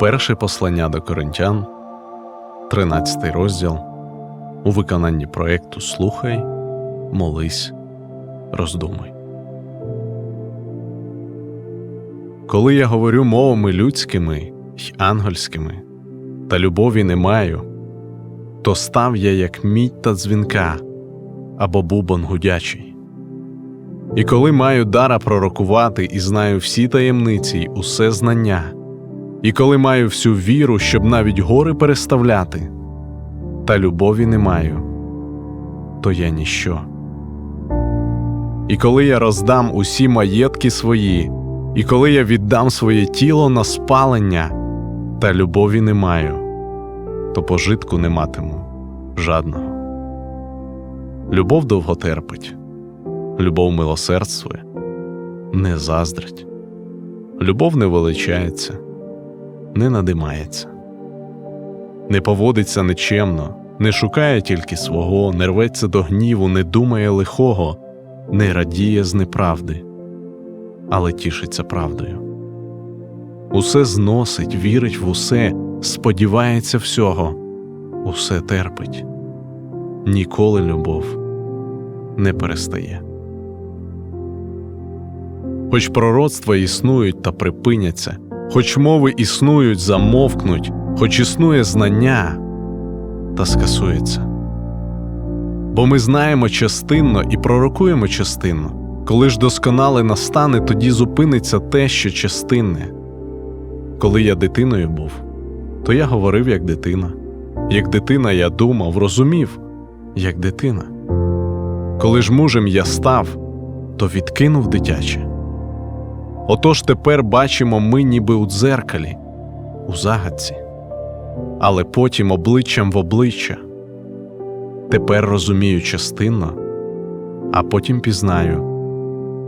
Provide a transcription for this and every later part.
Перше послання до коринтян, 13 розділ, у виконанні проєкту Слухай, молись, роздумуй. Коли я говорю мовами людськими й ангельськими, та любові не маю, то став я як мідь та дзвінка або бубон гудячий. І коли маю дара пророкувати і знаю всі таємниці й усе знання, і коли маю всю віру, щоб навіть гори переставляти, та любові не маю, то я ніщо. І коли я роздам усі маєтки свої, і коли я віддам своє тіло на спалення, та любові не маю, то пожитку не матиму жадного. Любов довго терпить, любов милосердствує, не заздрить, любов не величається не надимається, не поводиться нечемно, не шукає тільки свого, не рветься до гніву, не думає лихого, не радіє з неправди, але тішиться правдою. Усе зносить, вірить в усе, сподівається всього, усе терпить. Ніколи любов не перестає. Хоч пророцтва існують та припиняться, хоч мови існують, замовкнуть, хоч існує знання, та скасується. Бо ми знаємо частинно і пророкуємо частинно. Коли ж досконале настане, тоді зупиниться те, що частинне. Коли я дитиною був, то я говорив як дитина. Як дитина я думав, розумів, як дитина. Коли ж мужем я став, то відкинув дитяче. Отож тепер бачимо ми ніби у дзеркалі, у загадці, але потім обличчям в обличчя. Тепер розумію частинно, а потім пізнаю,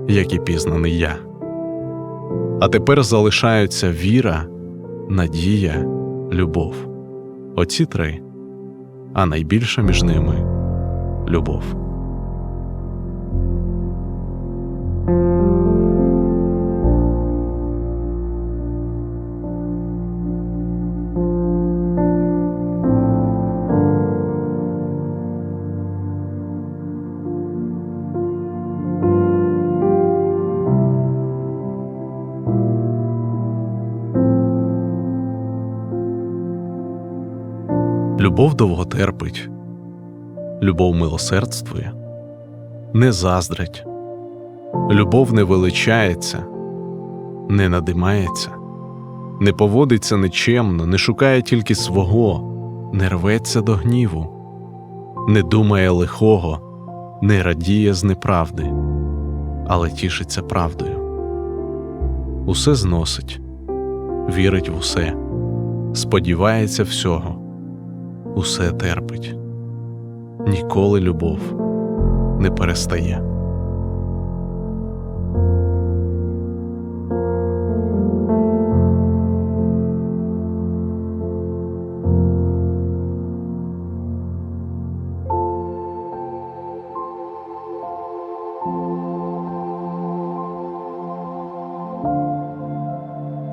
як і пізнаний я. А тепер залишаються віра, надія, любов. Оці три, а найбільша між ними любов. Любов довго терпить, любов милосердствує, не заздрить, любов не величається, не надимається, не поводиться нечемно, не шукає тільки свого, не рветься до гніву, не думає лихого, не радіє з неправди, але тішиться правдою. Усе зносить, вірить в усе, сподівається всього усе терпить, ніколи любов не перестає.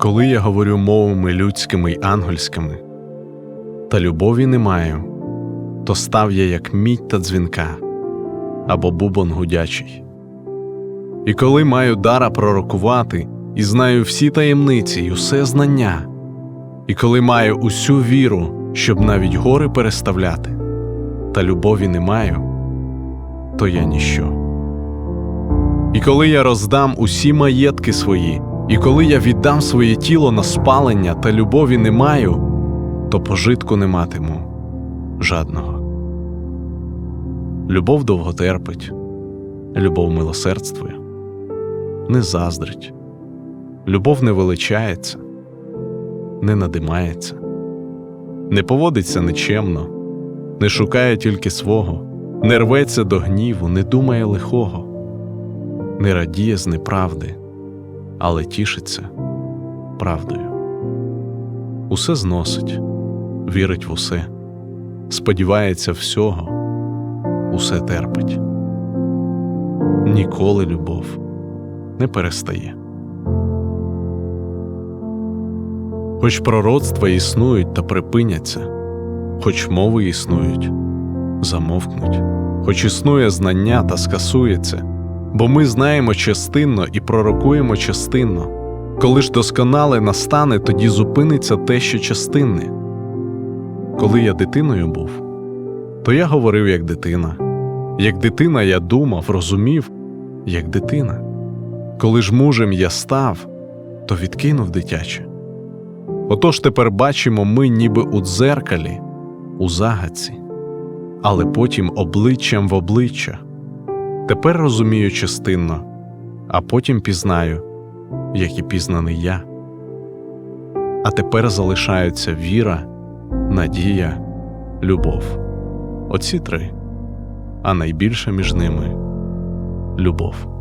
Коли я говорю мовами людськими й ангельськими, та любові не маю, то став я як мідь та дзвінка або бубон гудячий. І коли маю дара пророкувати, і знаю всі таємниці й усе знання, і коли маю усю віру, щоб навіть гори переставляти, та любові не маю, то я ніщо. І коли я роздам усі маєтки свої, і коли я віддам своє тіло на спалення та любові не маю, то пожитку не матиму жадного. Любов довго терпить, любов милосердствує, не заздрить, любов не величається, не надимається, не поводиться нечемно, не шукає тільки свого, не рветься до гніву, не думає лихого, не радіє з неправди, але тішиться правдою. Усе зносить, вірить в усе, сподівається всього, усе терпить. Ніколи любов не перестає. Хоч пророцтва існують та припиняться, хоч мови існують, замовкнуть, хоч існує знання та скасується, бо ми знаємо частинно і пророкуємо частинно. Коли ж досконале настане, тоді зупиниться те, що частинне. Коли я дитиною був, то я говорив як дитина. Як дитина я думав, розумів, як дитина. Коли ж мужем я став, то відкинув дитяче. Отож тепер бачимо ми ніби у дзеркалі, у загадці, але потім обличчям в обличчя. Тепер розумію частинно, а потім пізнаю, як і пізнаний я. А тепер залишаються віра, надія, любов. Оці три, а найбільше між ними любов.